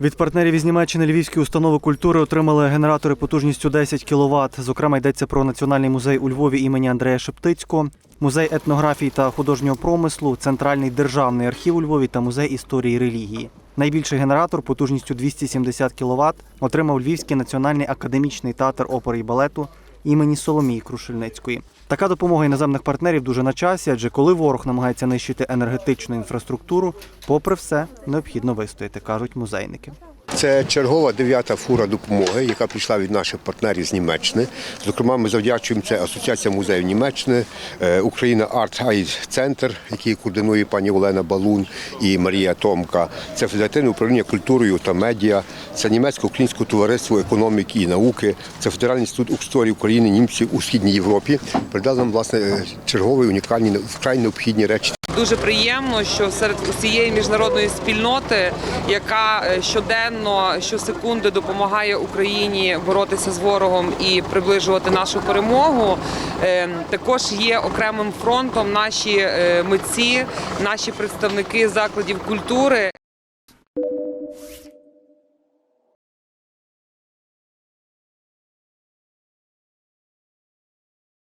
Від партнерів із Німеччини Львівські установи культури отримали генератори потужністю 10 кВт. Зокрема, йдеться про Національний музей у Львові імені Андрея Шептицького, музей етнографії та художнього промислу, Центральний державний архів у Львові та музей історії релігії. Найбільший генератор потужністю 270 кВт отримав Львівський національний академічний театр опери і балету імені Соломії Крушельницької. Така допомога іноземних партнерів дуже на часі, адже коли ворог намагається нищити енергетичну інфраструктуру, попри все необхідно вистояти, кажуть музейники. Це чергова дев'ята фура допомоги, яка прийшла від наших партнерів з Німеччини. Зокрема, ми завдячуємо це Асоціація музеїв Німеччини, е, Україна Арт Айд Центр, який координує пані Олена Балун і Марія Томка. Це Федеративне управління культурою та медіа, це німецько-українське товариство економіки і науки, це Федеральний інститут історії України німців у східній Європі. Передали нам власне е, чергові унікальні вкрай необхідні речі. Дуже приємно, що серед усієї міжнародної спільноти, яка е, щоденно, щосекунди допомагає Україні боротися з ворогом і приближувати нашу перемогу, е, також є окремим фронтом наші е, митці, наші представники закладів культури.